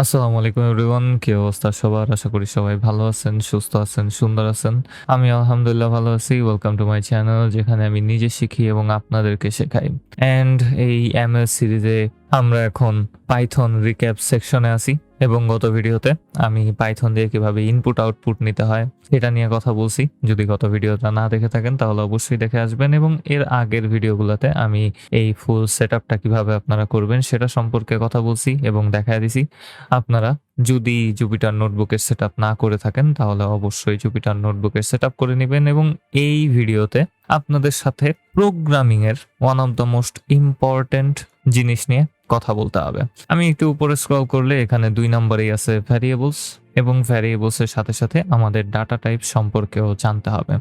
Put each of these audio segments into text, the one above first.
আসসালামু আলাইকুম এভরিওয়ান, কি অবস্থা সবার? আশা করি সবাই ভালো আছেন, সুস্থ আছেন, সুন্দর আছেন। আমি আলহামদুলিল্লাহ ভালো আছি। ওয়েলকাম টু মাই চ্যানেল যেখানে আমি নিজে শিখি এবং আপনাদেরকে শেখাই। অ্যান্ড এই এম এস সিরিজে আমরা এখন পাইথন রিক্যাপ সেকশনে আসি এবং গত ভিডিওতে আমি পাইথন দিয়ে কীভাবে ইনপুট আউটপুট নিতে হয় এটা নিয়ে কথা বলছি। যদি গত ভিডিওটা না দেখে থাকেন তাহলে অবশ্যই দেখে আসবেন এবং এর আগের ভিডিওগুলোতে আমি এই ফুল সেট আপটা কীভাবে আপনারা করবেন সেটা সম্পর্কে কথা বলছি এবং দেখা দিছি। আপনারা যদি জুপিটার নোটবুকের সেট না করে থাকেন, তাহলে অবশ্যই জুপিটার নোটবুকের সেট করে নেবেন এবং এই ভিডিওতে আপনাদের সাথে প্রোগ্রামিং এর one of the most important জিনিস নিয়ে কথা বলতে হবে। আমি একটু উপরে স্ক্রল করলে এখানে দুই নম্বরেই আছে ভ্যারিয়েবলস এবং ভ্যারিয়েবলস এর সাথে সাথে আমাদের ডাটা টাইপ সম্পর্কেও জানতে হবে।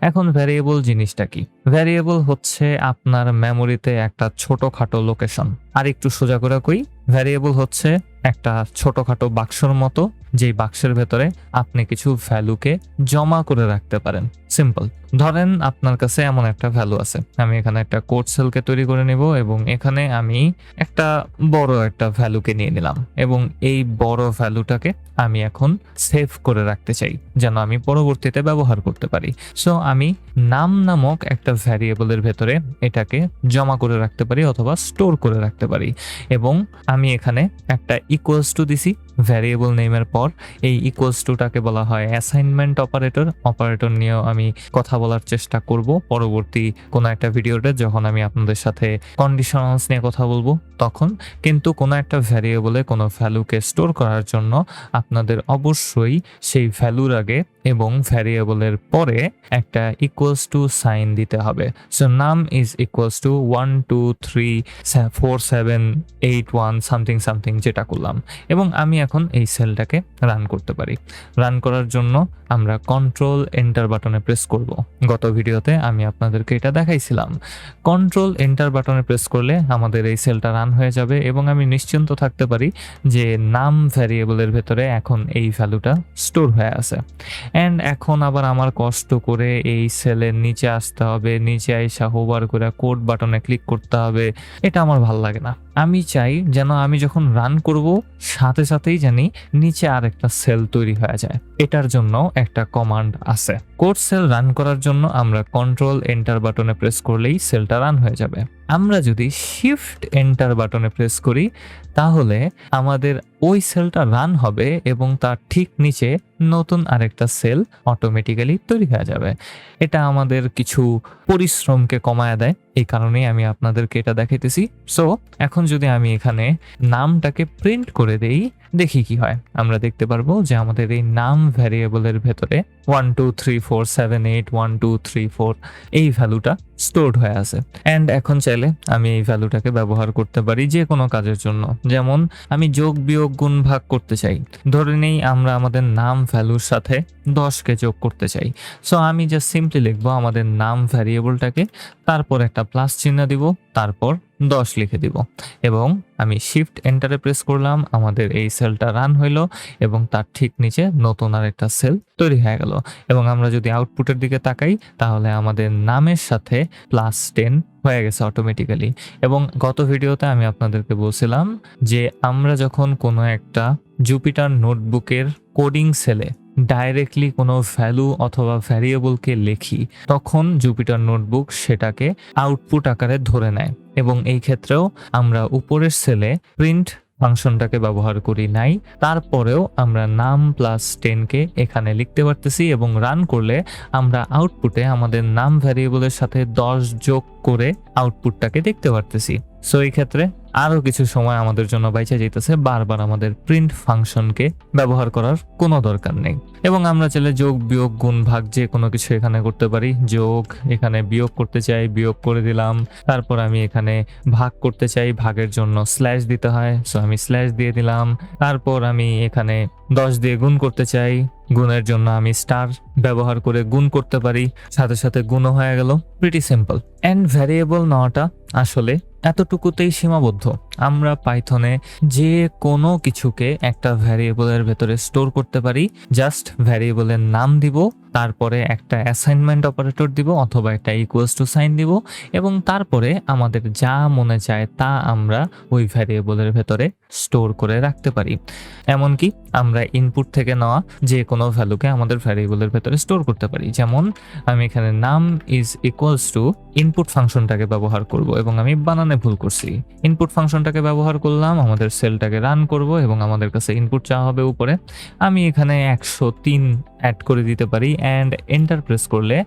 এখন ভ্যারিয়েবল জিনিসটা কি? ভ্যারিয়েবল হচ্ছে আপনার মেমোরিতে একটা ছোটখাটো লোকেশন আর একটু সোজা করে কই ভ্যারিয়েবল হচ্ছে একটা ছোটখাটো বাক্সর মতো, যেই বাক্সের ভেতরে আপনি কিছু ভ্যালুকে জমা করে রাখতে পারেন। সিম্পল। ধরেন আপনার কাছে এমন একটা ভ্যালু আছে। আমি এখানে একটা কোড সেলকে তৈরি করে নেব এবং এখানে আমি একটা বড় একটা ভ্যালুকে নিয়ে নিলাম এবং এই বড় ভ্যালুটাকে আমি এখন সেভ করে রাখতে চাই, যেন আমি পরবর্তীতে ব্যবহার করতে পারি। সো, আমি নাম নামক একটা ভ্যারিয়েবলের ভেতরে এটাকে জমা করে রাখতে পারি অথবা স্টোর করে রাখতে পারি এবং আমি এখানে একটা ইকুয়ালস টু দিছি। ভ্যারিয়েবল নেমের পর, এই ইকুয়ালস টুটাকে বলা হয় অ্যাসাইনমেন্ট অপারেটর অপারেটর নিয়েও আমি কথা বলার চেষ্টা করব পরবর্তী কোনো একটা ভিডিওতে যখন আমি আপনাদের সাথে কন্ডিশনালস নিয়ে কথা বলব তখন। কিন্তু কোনো একটা ভ্যারিয়েবলে কোনো ভ্যালুকে স্টোর করার জন্য আপনাদের অবশ্যই সেই ভ্যালুর আগে এবং ভ্যারিয়েবলের পরে একটা ইকুয়ালস টু সাইন দিতে হবে। সো নাম is equals to one two three four seven eight one something something যেটা করলাম। এবং আমি এখন এই সেলটাকে রান করতে পারি। রান করার জন্য আমরা কন্ট্রোল এন্টার বাটনে প্রেস করব। গত ভিডিওতে আমি আপনাদেরকে এটা দেখাইছিলাম। কন্ট্রোল এন্টার বাটনে প্রেস করলে আমাদের এই সেলটা রান হয়ে যাবে এবং আমি নিশ্চিন্ত থাকতে পারি যে নাম ভ্যারিয়েবলের ভেতরে এখন এই ভ্যালুটা স্টোর হয়ে আছে। অ্যান্ড এখন আবার আমার কষ্ট করে এই সেলের নিচে আসতে হবে, নিচে আইসা হোবার করে কোড বাটনে ক্লিক করতে হবে। এটা আমার ভালো লাগে না। আমি চাই যেন আমি যখন রান করব, সাথে সাথেই জানি নিচে আর একটা সেল তৈরি হয়ে যায়। এটার জন্য একটা কমান্ড আছে। কোড সেল রান করার জন্য আমরা কন্ট্রোল এন্টার বাটনে প্রেস করলেই সেলটা রান হয়ে যাবে। আমরা যদি শিফট এন্টার বাটনে প্রেস করি, তাহলে আমাদের ওই সেলটা রান হবে এবং তার ঠিক নিচে নতুন আরেকটা সেল অটোমেটিক্যালি তৈরি হয়ে যাবে। এটা আমাদের কিছু পরিশ্রমকে কমায় দেয়, এই কারণেই আমি আপনাদেরকে এটা দেখাইতেছি। সো এখন যদি আমি এখানে নামটাকে প্রিন্ট করে দেই, দেখি কি হয়। আমরা দেখতে পারব যে আমাদের এই নাম ভ্যারিয়েবলের ভেতরে one two three four seven eight one two three four এই ভ্যালুটা স্টোরড হয়ে আছে। অ্যান্ড এখন চাইলে আমি এই ভ্যালুটাকে ব্যবহার করতে পারি যে কোনো কাজের জন্য। যেমন, আমি যোগ বিয়োগ গুণ ভাগ করতে চাই। ধরে নেই আমরা আমাদের নাম ভ্যালুর সাথে দশকে যোগ করতে চাই। সো আমি জাস্ট সিম্পলি লিখব আমাদের নাম ভ্যারিয়েবলটাকে তারপর একটা প্লাস চিহ্ন দিব, তারপর দশ লিখে দিব। এবং আমি শিফট এন্টারে প্রেস করলাম, আমাদের এই সেলটা রান হইল এবং তার ঠিক নিচে নতুন আর একটা সেল তৈরি হয়ে গেল। এবং আমরা যদি আউটপুটের দিকে তাকাই, তাহলে আমাদের নামের সাথে প্লাস টেন হয়ে গেছে অটোমেটিক্যালি এবং গত ভিডিওতে আমি আপনাদেরকে বলছিলাম যে আমরা যখন কোনো একটা জুপিটার নোটবুকের কোডিং সেলে ডাইরেক্টলি কোনো ভ্যালু অথবা ভ্যারিয়েবলকে লিখি, তখন জুপিটার নোটবুক সেটাকে আউটপুট আকারে ধরে নেয় এবং এই ক্ষেত্রেও আমরা উপরের সেলে প্রিন্ট ফাংশনটাকে ব্যবহার করি নাই, তারপরেও আমরা নাম প্লাস টেনকে এখানে লিখতে পারতেছি এবং রান করলে আমরা আউটপুটে আমাদের নাম ভ্যারিয়েবলের সাথে দশ যোগ করে আউটপুটটাকে দেখতে পারতেছি। সো এই ক্ষেত্রে আরও কিছু সময় আমাদের জন্য বাইচে যেতেছে বারবার আমাদের প্রিন্ট ফাংশনকে ব্যবহার করার কোনো দরকার নেই। এবং আমরা চাইলে যোগ, বিয়োগ, গুণ, ভাগ যে কোনো কিছু এখানে করতে পারি। যোগ, এখানে বিয়োগ করতে চাই, বিয়োগ করে দিলাম। তারপর আমি এখানে ভাগ করতে চাই, ভাগের জন্য স্ল্যাশ দিতে হয়। সো আমি স্ল্যাশ দিয়ে দিলাম। তারপর আমি এখানে দশ দিয়ে গুণ করতে চাই। গুণের জন্য আমি স্টার ব্যবহার করে গুণ করতে পারি। সাথে সাথে গুণও হয়ে গেল। প্রিটি সিম্পল অ্যান্ড ভ্যারিয়েবল নেওয়াটা আসলে এতটুকুতেই সীমাবদ্ধ। আমরা পাইথনে যে কোনো কিছুকে একটা ভ্যারিয়েবলের ভেতরে স্টোর করতে পারি, জাস্ট ভ্যারিয়েবলের নাম দিব, তারপরে একটা অ্যাসাইনমেন্ট অপারেটর দিব অথবা একটা ইকুয়ালস টু সাইন দিব, এবং তারপরে আমাদের যা মনে চায় তা আমরা ওই ভ্যারিয়েবলের ভেতরে স্টোর করে রাখতে পারি। এমনকি আমরা ইনপুট থেকে নেওয়া যে কোনো ভ্যালুকে আমাদের ভ্যারিয়েবলের ভেতরে স্টোর করতে পারি। যেমন, আমি এখানে নাম ইজ ইকুয়ালস টু ইনপুট ফাংশনটাকে ব্যবহার করব এবং আমি বানানে ভুল করছি। ইনপুট ফাংশনটাকে ব্যবহার করলাম, আমাদের সেলটাকে রান করব এবং আমাদের কাছে ইনপুট চাওয়া হবে উপরে। আমি এখানে একশো তিন অ্যাড করে দিতে পারি অ্যান্ড এন্টার প্রেস করলে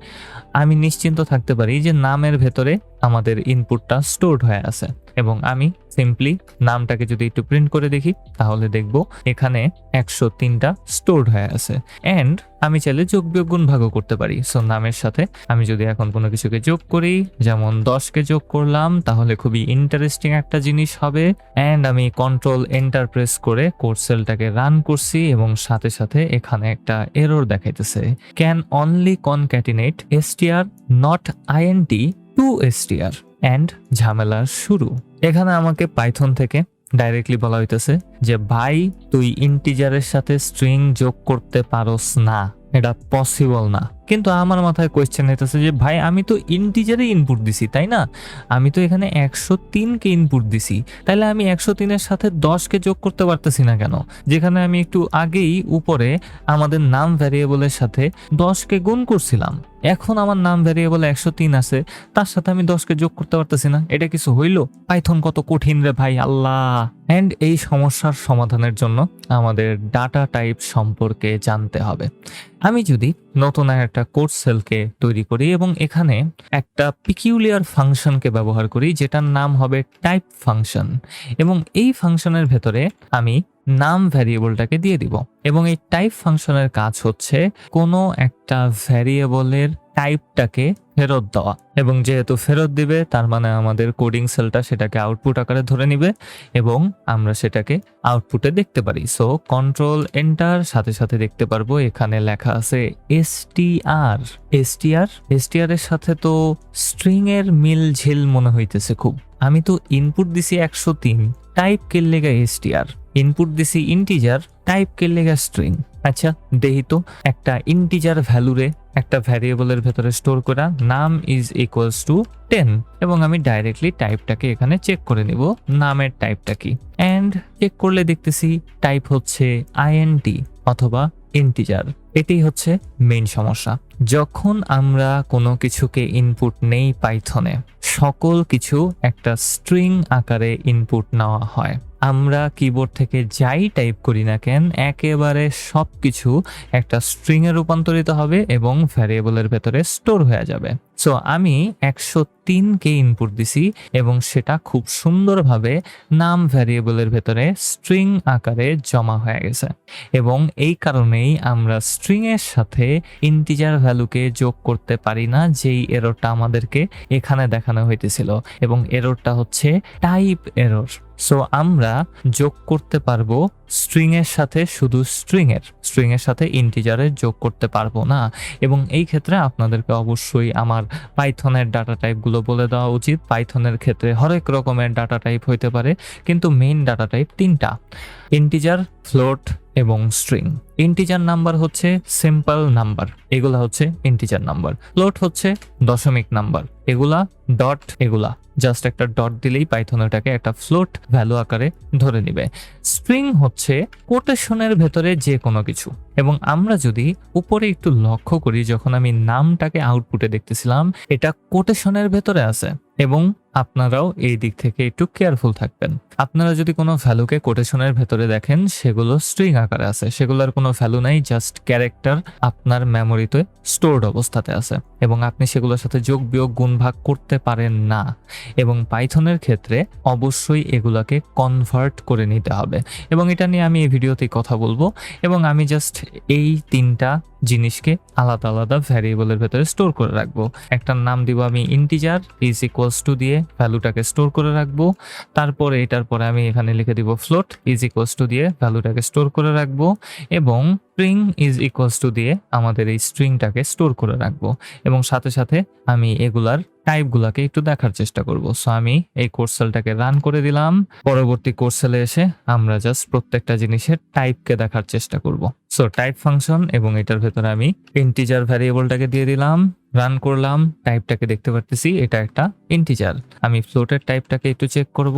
আমি নিশ্চিন্ত থাকতে পারি যে নামের ভেতরে আমাদের ইনপুটটা স্টোরড হয়ে আছে। এবং আমি সিম্পলি নামটাকে যদি একটু প্রিন্ট করে দেখি, তাহলে দেখব এখানে একশো তিনটা স্টোরড হয়ে আছে। অ্যান্ড আমি চাইলে যোগ বিয়োগ গুণ ভাগও করতে পারি। সো নামের সাথে আমি যদি এখন কোনো কিছুকে যোগ করি, যেমন দশকে যোগ করলাম, তাহলে খুবই ইন্টারেস্টিং একটা জিনিস হবে। অ্যান্ড আমি কন্ট্রোল এন্টার প্রেস করে কোর্সেলটাকে রান করছি এবং সাথে সাথে এখানে একটা এরর দেখাইতেছে can only concatenate STR not INT to STR and ঝামেলার শুরু। এখানে আমাকে পাইথন থেকে ডাইরেক্টলি বলা হইতেছে যে, ভাই, তুই ইন্টিজারের সাথে স্ট্রিং যোগ করতে পারোস না। এটা পসিবল না। কিন্তু আমার মাথায় কোয়েশ্চেন হইতেছে যে, ভাই, আমি তো ইন্টিজারে ইনপুট দিছি, তাই না? আমি তো এখানে একশো তিনকে ইনপুট দিছি। তাহলে আমি একশো তিনের সাথে দশকে যোগ করতে পারতেছি না কেন? যেখানে আমি একটু আগেই উপরে আমাদের নাম ভ্যারিয়েবলের সাথে দশকে গুণ করছিলাম। এখন আমার নাম ভ্যারিয়েবল একশো তিন আছে, তার সাথে আমি দশকে যোগ করতে পারতেছি না। এটা কিছু হইল? পাইথন কত কঠিন রে ভাই, আল্লাহ! অ্যান্ড এই সমস্যার সমাধানের জন্য আমাদের ডাটা টাইপ সম্পর্কে জানতে হবে। আমি যদি নতুন একটা কোর্স সেলকে তৈরি করি এবং এখানে একটা পিকিউলিয়ার ফাংশনকে ব্যবহার করি, যেটার নাম হবে টাইপ ফাংশন এবং এই ফাংশনের ভেতরে আমি নাম ভ্যারিয়েবলটাকে দিয়ে দিব। এবং এই টাইপ ফাংশনের কাজ হচ্ছে কোনো একটা ভ্যারিয়েবলের টাইপটাকে ফেরত দেওয়া। এবং যেহেতু ফেরত দিবে, তার মানে আমাদের কোডিং সেলটা সেটাকে আউটপুট আকারে ধরে নিবে এবং আমরা সেটাকে আউটপুটে দেখতে পারি। সো কন্ট্রোল এন্টার সাথে সাথে দেখতে পারব এখানে লেখা আছে এসটিআর এসটিআর এসটিআর এর সাথে তো স্ট্রিং এর মিল ঝিল মনে হইতেছে খুব। আমি তো ইনপুট দিছি একশো তিন টাইপ কে লেগা এসটিআর ইনপুট দিছি ইন্টিজার টাইপ কে লেগা স্ট্রিং আচ্ছা দেহি তো, একটা ইন্টিজার ভ্যালুরে একটা ভ্যারিয়েবলের ভেতরে স্টোর করা নাম ইজ ইকুয়ালস টু টেন এবং আমি ডাইরেক্টলি টাইপটাকে এখানে চেক করে নিব নামের টাইপটা কি। অ্যান্ড চেক করলে দেখতেছি টাইপ হচ্ছে আইএনটি অথবা ইন্টিজার এটি হচ্ছে মেইন সমস্যা। যখন আমরা কোনো কিছুকে ইনপুট নেই পাইথনে সকল কিছু একটা স্ট্রিং আকারে ইনপুট নেওয়া হয়। আমরা কিবোর্ড থেকে যাই টাইপ করি না কেন, একেবারে সব কিছু একটা স্ট্রিংয়ে রূপান্তরিত হবে এবং ভ্যারিয়েবলের ভেতরে স্টোর হয়ে যাবে। সো আমি একশো তিনকে ইনপুট দিছি এবং সেটা খুব সুন্দরভাবে নাম ভ্যারিয়েবলের ভেতরে স্ট্রিং আকারে জমা হয়ে গেছে। এবং এই কারণেই আমরা স্ট্রিং এর সাথে ইন্টিজার ভ্যালুকে যোগ করতে পারি না, যেই এররটা আমাদেরকে এখানে দেখানো হইতেছিল। এবং এররটা হচ্ছে টাইপ এরর সো আমরা যোগ করতে পারব স্ট্রিং এর সাথে শুধু স্ট্রিং এর স্ট্রিং এর সাথে ইন্টিজারের যোগ করতে পারব না। এবং এই ক্ষেত্রে আপনাদেরকে অবশ্যই আমার পাইথনের ডাটা টাইপগুলো বলে দেওয়া উচিত। পাইথনের ক্ষেত্রে হরেক রকমের ডাটা টাইপ হইতে পারে, কিন্তু মেইন ডাটা টাইপ তিনটা। ইন্টিজার ফ্লোট এবং স্ট্রিং ইন্টিজার নাম্বার হচ্ছে সিম্পল নাম্বার এগুলা হচ্ছে ইন্টিজার নাম্বার ফ্লোট হচ্ছে দশমিক নাম্বার এগুলা ডট এগুলা। জাস্ট একটা ডট দিলেই পাইথন ওটাকে একটা ফ্লোট ভ্যালু আকারে ধরে নিবে। স্ট্রিং হচ্ছে কোটেশনের ভেতরে যে কোনো কিছু। এবং আমরা যদি উপরে একটু লক্ষ্য করি, যখন আমি নামটাকে আউটপুটে দেখতেছিলাম, এটা কোটেশনের ভেতরে আছে এবং আপনারাও এই দিক থেকে একটু কেয়ারফুল থাকবেন। আপনারা যদি কোনো ভ্যালুকে কোটেশনের ভেতরে দেখেন, সেগুলো স্ট্রিং আকারে আছে। সেগুলোর কোনো ভ্যালু নাই জাস্ট ক্যারেক্টার আপনার মেমোরিতে স্টোরড অবস্থাতে আছে এবং আপনি সেগুলোর সাথে যোগ, বিয়োগ, গুণ, ভাগ করতে পারেন না এবং পাইথনের ক্ষেত্রে অবশ্যই এগুলাকে কনভার্ট করে নিতে হবে। এবং এটা নিয়ে আমি এই ভিডিওতেই কথা বলব এবং আমি জাস্ট এই তিনটা জিনিসকে আলাদা আলাদা ভ্যারিয়েবলের ভেতরে স্টোর করে রাখব। একটার নাম দিব আমি ইন্টিজার ইজ ইকুয়ালস টু দিয়ে ভ্যালুটাকে স্টোর করে রাখব। তারপরে এটার পরে আমি এখানে লিখে দিব ফ্লোট ইজ ইকুয়ালস টু দিয়ে ভ্যালুটাকে স্টোর করে রাখব এবং স্ট্রিং ইজ ইকুয়ালস টু দিয়ে আমাদের এই স্ট্রিংটাকে স্টোর করে রাখব। এবং সাথে সাথে আমি এগুলার টাইপগুলোকে একটু দেখার চেষ্টা করব। সো আমি এই কোর্সেলটাকে রান করে দিলাম। পরবর্তী কোর্সেলে এসে আমরা জাস্ট প্রত্যেকটা জিনিসের টাইপকে দেখার চেষ্টা করব। সো টাইপ ফাংশন এবং এটার ভেতরে আমি ইন্টিজার ভ্যারিয়েবলটাকে দিয়ে দিলাম রান করলাম টাইপটাকে দেখতে পারতেছি, এটা একটা ইন্টিজার আমি ফ্লোটের টাইপটাকে একটু চেক করব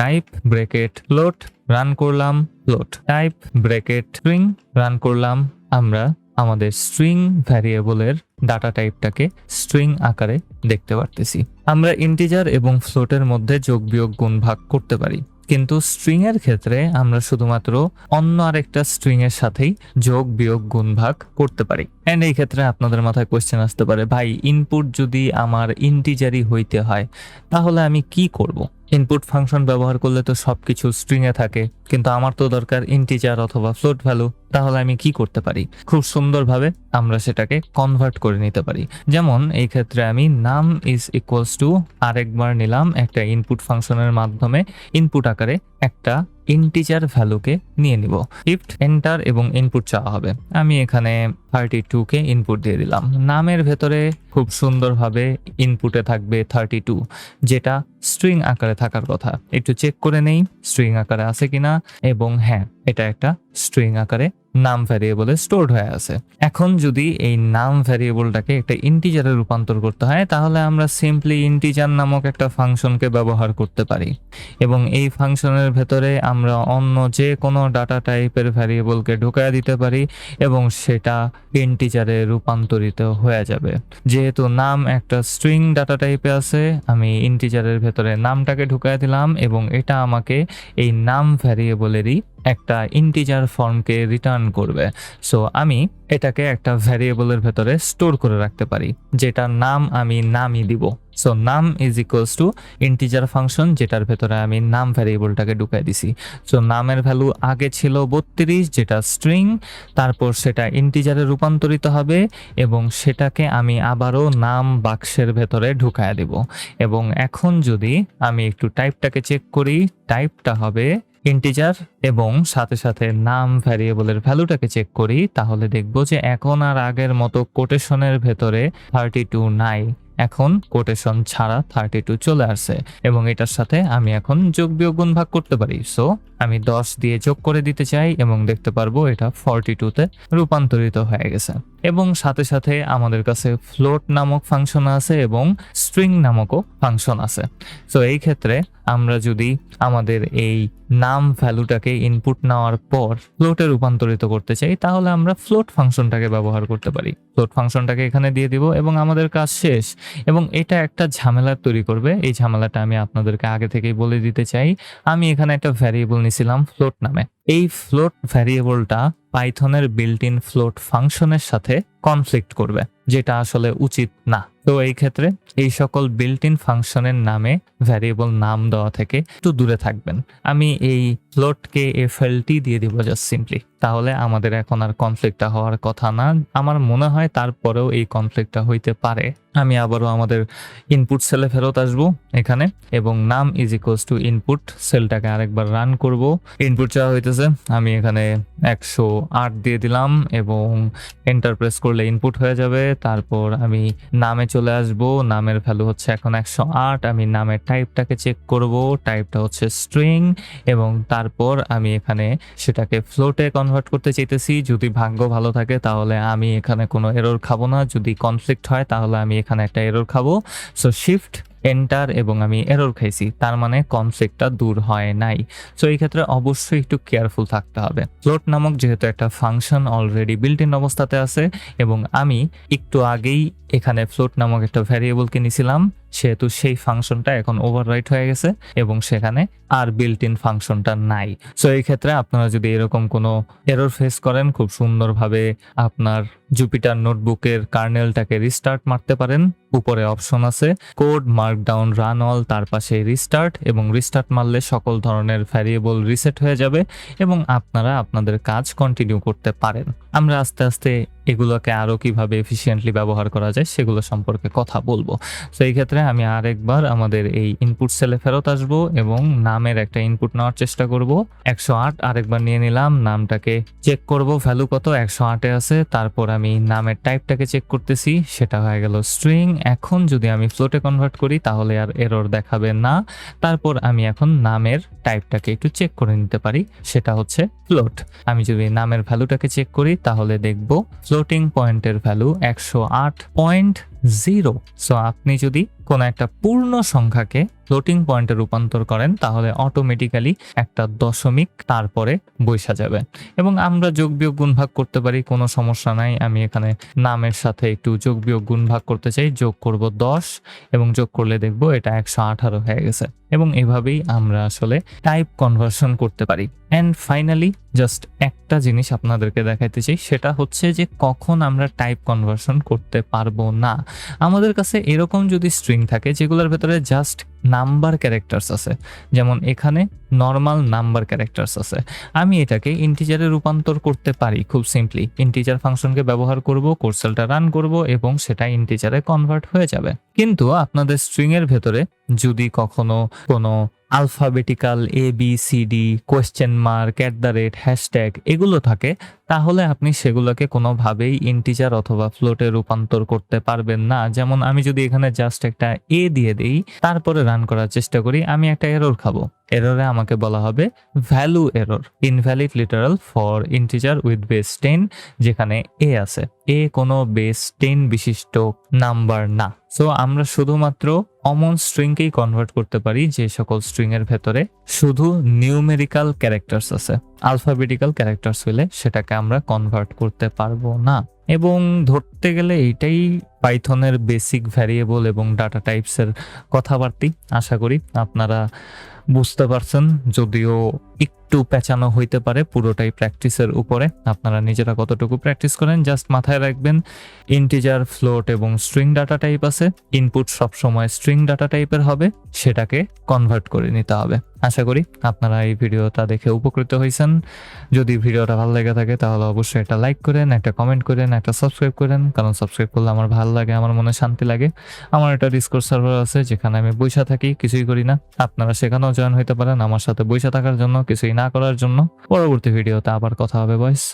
টাইপ ব্রেকেট ফ্লোট রান করলাম float type bracket string run করলাম, আমরা আমাদের স্ট্রিং ভ্যারিয়েবলের ডাটা টাইপটাকে স্ট্রিং আকারে দেখতে পারতেছি। আমরা ইন্টিজার এবং ফ্লোটের মধ্যে যোগ বিয়োগ গুণ ভাগ করতে পারি। কিন্তু স্ট্রিং এর ক্ষেত্রে আমরা শুধুমাত্র অন্য আরেকটা স্ট্রিং এর সাথেই যোগ, বিয়োগ, গুণ, ভাগ করতে পারি। এন্ড এই ক্ষেত্রে আপনাদের মাথায় কোয়েশ্চেন আসতে পারে, ভাই ইনপুট যদি আমার ইন্টিজারি হইতে হয়, তাহলে আমি কি করব? ইনপুট ফাংশন ব্যবহার করলে তো সব কিছু স্ট্রিংয়ে থাকে, কিন্তু আমার তো দরকার ইন্টিজার অথবা ফ্লোট ভ্যালু তাহলে আমি কি করতে পারি? খুব সুন্দরভাবে আমরা সেটাকে কনভার্ট করে নিতে পারি। যেমন এই ক্ষেত্রে আমি নাম ইজ ইকুয়ালস টু আরেকবার নিলাম একটা ইনপুট ফাংশনের মাধ্যমে ইনপুট আকারে একটা ইন্টিজার ভ্যালুকে নিয়ে নিব। শিফট এন্টার এবং ইনপুট চাওয়া হবে। আমি এখানে থার্টি টুকে ইনপুট দিয়ে দিলাম। নামের ভেতরে খুব সুন্দরভাবে ইনপুটে থাকবে থার্টি টু যেটা স্ট্রিং আকারে থাকার কথা। একটু চেক করে নেই স্ট্রিং আকারে আছে কিনা, এবং হ্যাঁ এটা একটা স্ট্রিং আকারে নাম ভ্যারিয়েবলে স্টোরড হয়ে আছে। এখন যদি এই নাম ভ্যারিয়েবলটাকে একটা ইন্টিজারে রূপান্তর করতে হয়, তাহলে আমরা সিম্পলি ইন্টিজার নামক একটা ফাংশনকে ব্যবহার করতে পারি। এবং এই ফাংশনের ভেতরে আমরা অন্য যে কোনো ডাটা টাইপের ভ্যারিয়েবলকে ঢুকায় দিতে পারি এবং সেটা ইন্টিজারে রূপান্তরিত হয়ে যাবে। যেহেতু নাম একটা স্ট্রিং ডাটা টাইপে আছে, আমি ইন্টিজারের ভেতরে নামটাকে ঢুকায় দিলাম এবং এটা আমাকে এই নাম ভ্যারিয়েবলেরই একটা ইন্টিজার ফর্মকে রিটার্ন করবে। সো আমি এটাকে একটা ভ্যারিয়েবলের ভেতরে স্টোর করে রাখতে পারি, যেটার নাম আমি নামই দিব। সো নাম is equals to integer function যেটার ভেতরে আমি নাম ভ্যারিয়েবলটাকে ঢুকাই দিছি। সো নামের ভ্যালু আগে ছিল বত্রিশ, যেটা স্ট্রিং তারপর সেটা ইন্টিজারে রূপান্তরিত হবে, এবং সেটাকে আমি আবারও নাম বাক্সের ভেতরে ঢুকায় দেব। এবং এখন যদি আমি একটু টাইপটাকে চেক করি টাইপটা হবে ইন্টিজার এবং সাথে সাথে নাম ভ্যারিয়েবলের ভ্যালুটাকে চেক করি, তাহলে দেখব যে এখন আর আগের মতো কোটেশনের ভেতরে থার্টি টু নাই। এখন কোটেশন ছাড়া থার্টি টু চলে আসছে এবং এটার সাথে আমি এখন যোগ বিয়োগ গুণ ভাগ করতে পারি। সো আমি দশ দিয়ে যোগ করে দিতে চাই এবং দেখতে পারব এটা ফর্টি টুতে রূপান্তরিত হয়ে গেছে। এবং সাথে সাথে আমাদের কাছে ফ্লোট নামক ফাংশন আছে এবং স্ট্রিং নামকও ফাংশন আছে। সো এই ক্ষেত্রে আমরা যদি আমাদের এই নাম ভ্যালুটাকে ইনপুট নেওয়ার পর ফ্লোটে রূপান্তরিত করতে চাই, তাহলে আমরা ফ্লোট ফাংশনটাকে ব্যবহার করতে পারি। ফ্লোট ফাংশনটাকে এখানে দিয়ে দিব এবং আমাদের কাজ শেষ। এবং এটা একটা ঝামেলা তৈরি করবে। এই ঝামেলাটা আমি আপনাদেরকে আগে থেকেই বলে দিতে চাই। আমি এখানে একটা ভ্যারিয়েবল নিছিলাম ফ্লোট নামে। এই ফ্লোট ভ্যারিয়েবলটা পাইথনের বিল্ট ইন ফ্লোট ফাংশনের সাথে কনফ্লিক্ট করবে, যেটা আসলে উচিত না। তো এই ক্ষেত্রে এই সকল বিল্ট ইন ফাংশনের নামে ভ্যারিয়েবল নাম দেওয়া থেকে একটু দূরে থাকবেন। আমি এই ফ্লোটকে এফএলটি দিয়ে দিব জাস্ট সিম্পলি তাহলে আমাদের এখন আর কনফ্লিক্টটা হওয়ার কথা না। আমার মনে হয় তারপরেও এই কনফ্লিক্টটা হইতে পারে। আমি আবারও আমাদের ইনপুট সেলে ফেরত আসব এখানে, এবং নাম ইজ ইকুয়ালস টু ইনপুট সেলটাকে আরেকবার রান করব। ইনপুট চাওয়া হইতেছে, আমি এখানে একশো আট দিয়ে দিলাম, এবং এন্টার প্রেস করলে ইনপুট হয়ে যাবে। তারপর আমি নামে চলে আসব, নামের ভ্যালু হচ্ছে এখন একশো আট, আমি নামের টাইপটাকে চেক করব টাইপটা হচ্ছে স্ট্রিং এবং তারপর আমি এখানে সেটাকে ফ্লোটে কনভার্ট করতে চাইতেছি, যদি ভাগ্য ভালো থাকে তাহলে আমি এখানে কোনো এরর খাব না। যদি কনফ্লিক্ট হয় তাহলে আমি এখানে একটা এরর খাব। সো শিফট এন্টার এবং আমি এরর খাইছি, তার মানে কনফ্লিক্টটা দূর হয় নাই। সো এই ক্ষেত্রে অবশ্যই একটু কেয়ারফুল থাকতে হবে। ফ্লোট নামক যেহেতু একটা ফাংশন অলরেডি বিল্ট ইন অবস্থাতে আছে এবং আমি একটু আগেই এখানে ফ্লোট নামক একটা ভ্যারিয়েবলকে নিছিলাম। সেহেতু সেই ফাংশনটা এখন ওভাররাইট হয়ে গেছে এবং সেখানে আর বিল্ট ইন ফাংশনটা নাই। সো এই ক্ষেত্রে আপনারা যদি এরকম কোনো এরর ফেস করেন, খুব সুন্দরভাবে আপনার জুপিটার নোটবুকের কার্নেলটাকে রিস্টার্ট মারতে পারেন। উপরে অপশন আছে কোড মার্কডাউন রান অল তার পাশে রিস্টার্ট এবং রিস্টার্ট মারলে সকল ধরনের ভ্যারিয়েবল রিসেট হয়ে যাবে এবং আপনারা আপনাদের কাজ কন্টিনিউ করতে পারেন। আমরা আস্তে আস্তে এগুলোকে আরও কীভাবে এফিসিয়েন্টলি ব্যবহার করা যায়, সেগুলো সম্পর্কে কথা বলব। তো এই ক্ষেত্রে সেক্ষেত্রে আমি আরেকবার আমাদের এই ইনপুট সেলে ফেরত আসব এবং নামের একটা ইনপুট নেওয়ার চেষ্টা করব। একশো আট, আরেকবার নিয়ে নিলাম, নামটাকে চেক করব ভ্যালু কত, একশো আটে আছে, তারপর আমি নামের টাইপটাকে চেক করতেছি, সেটা হয়ে গেল স্ট্রিং এখন যদি আমি ফ্লোটে কনভার্ট করি, তাহলে আর এরর দেখাবে না। তারপর আমি এখন নামের টাইপটাকে একটু চেক করে নিতে পারি, সেটা হচ্ছে ফ্লোট আমি যদি নামের ভ্যালুটাকে চেক করি, তাহলে দেখব ফ্লোটিং পয়েন্টের ভ্যালু একশো আট পয়েন্ট জিরো সো আপনি যদি কোনো একটা পূর্ণ সংখ্যাকে ফ্লোটিং পয়েন্টে রূপান্তর করেন, তাহলে অটোমেটিক্যালি একটা দশমিক তারপরে বৈশা যাবে। এবং আমরা যোগ বিয়োগ গুণ ভাগ করতে পারি, কোনো সমস্যা নাই। আমি এখানে নামের সাথে একটু যোগ বিয়োগ গুণ ভাগ করতে চাই, যোগ করব দশ, এবং যোগ করলে দেখব এটা একশো আঠারো হয়ে গেছে। এবং এভাবেই আমরা আসলে টাইপ কনভার্সন করতে পারি। অ্যান্ড ফাইনালি জাস্ট একটা জিনিস আপনাদেরকে দেখাইতে চাই, সেটা হচ্ছে যে কখন আমরা টাইপ কনভার্সন করতে পারব না। আমাদের কাছে এরকম যদি স্ট্রিং থাকে, যেগুলোর ভেতরে জাস্ট নাম্বার ক্যারেক্টার্স আছে। যেমন এখানে নর্মাল নাম্বার ক্যারেক্টার্স আছে। আমি এটাকে ইন্টিজারে রূপান্তর করতে পারি খুব সিম্পলি ইন্টিজার ফাংশনকে ব্যবহার করব কোর্সেলটা রান করব এবং সেটা ইন্টিজারে কনভার্ট হয়ে যাবে। কিন্তু আপনাদের স্ট্রিং এর ভেতরে যদি কখনো কোনো alphabetical A B C D question mark at the rate hashtag এগুলো থাকে, তাহলে আপনি সেগুলোকে কোনোভাবেই ইন্টিজার অথবা ফ্লোটে রূপান্তর করতে পারবেন না। যেমন আমি যদি এখানে জাস্ট একটা এ দিয়ে দিই, তারপরে রান করার চেষ্টা করি, আমি একটা এরর খাব। এররে আমাকে বলা হবে value error invalid literal for integer with base ten যেখানে এ আছে। এ কোনো বেস টেন বিশিষ্ট নাম্বার না। সো আমরা শুধুমাত্র অমন স্ট্রিংকেই কনভার্ট করতে পারি, যে সকল স্ট্রিং এর ভেতরে শুধু নিউমেরিক্যাল ক্যারেক্টার্স আছে। আলফাবেটিক্যাল ক্যারেক্টার্স হলে সেটাকে আমরা কনভার্ট করতে পারব না। এবং ধরতে গেলে এইটাই পাইথনের বেসিক ভ্যারিয়েবল এবং ডাটা টাইপসের কথাবার্তি। আশা করি আপনারা বুঝতে পারছেন যদিও একটু পেঁচানো হইতে পারে পুরোটাই প্র্যাকটিসের উপরে। আপনারা নিজেরা কতটুকু প্র্যাকটিস করেন জাস্ট মাথায় রাখবেন ইন্টিজার ফ্লোট এবং স্ট্রিং ডাটা টাইপ আছে। ইনপুট সবসময় স্ট্রিং ডাটা টাইপের হবে, সেটাকে কনভার্ট করে নিতে হবে। আশা করি আপনারা এই ভিডিওটা দেখে উপকৃত হয়েছেন যদি ভিডিওটা ভালো লেগে থাকে, তাহলে অবশ্যই একটা লাইক করেন, একটা কমেন্ট করেন, একটা সাবস্ক্রাইব করেন, কারণ সাবস্ক্রাইব করলে আমার ভালো লাগে, আমার মনে শান্তি লাগে। আমার একটা ডিসকোর্স সার্ভার আছে, যেখানে আমি বৈশা থাকি, কিছুই করি না। আপনারা সেখানেও জয়েন হতে পারেন, আমার সাথে বৈশা থাকার জন্য কিছুই না করার জন্য পরবর্তী ভিডিওতে আবার কথা হবে বয়স